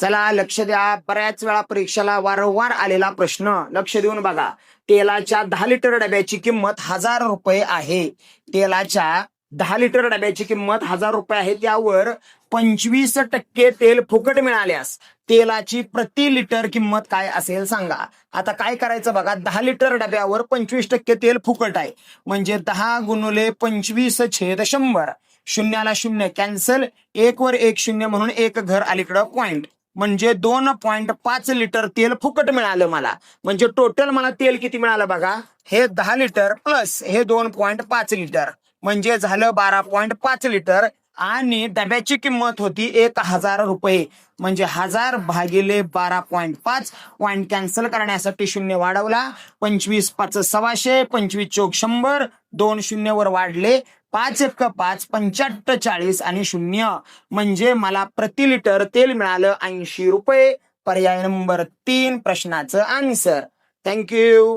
चला लक्ष द्या. बऱ्याच वेळा परीक्षेला वारंवार आलेला प्रश्न. लक्ष देऊन बघा. तेलाच्या दहा लिटर डब्याची किंमत हजार रुपये आहे. तेलाच्या दहा लिटर डब्याची किंमत हजार रुपये आहे. त्यावर पंचवीस टक्के तेल फुकट मिळाल्यास तेलाची प्रति लिटर किंमत काय असेल सांगा. आता काय करायचं बघा. दहा लिटर डब्यावर पंचवीस टक्के तेल फुकट आहे. म्हणजे दहा गुणुले पंचवीस छेद शंभर. शून्याला शून्य. कॅन्सल. एक वर एक शून्य म्हणून एक घर अलीकडं पॉइंट म्हणजे दोन पॉईंट पाच लिटर तेल फुकट मिळालं मला. म्हणजे टोटल मला तेल किती मिळालं बघा? हे दहा लिटर प्लस हे दोन पॉईंट पाच लिटर म्हणजे झालं बारा पॉईंट पाच लिटर आणि डब्याची किंमत होती एक हजार रुपये. म्हणजे हजार भागिले बारा पॉईंट पाच. पॉइंट कॅन्सल करण्यासाठी शून्य वाढवला. पंचवीस पाच सव्वाशे पंचवीस चौक शंभर दोन शून्य वर वाढले. पाच एक पाच पंच्याहत्तर चाळीस आणि शून्य. म्हणजे मला प्रति लिटर तेल मिळालं ऐंशी रुपये. पर्याय नंबर तीन प्रश्नाचं आन्सर थँक्यू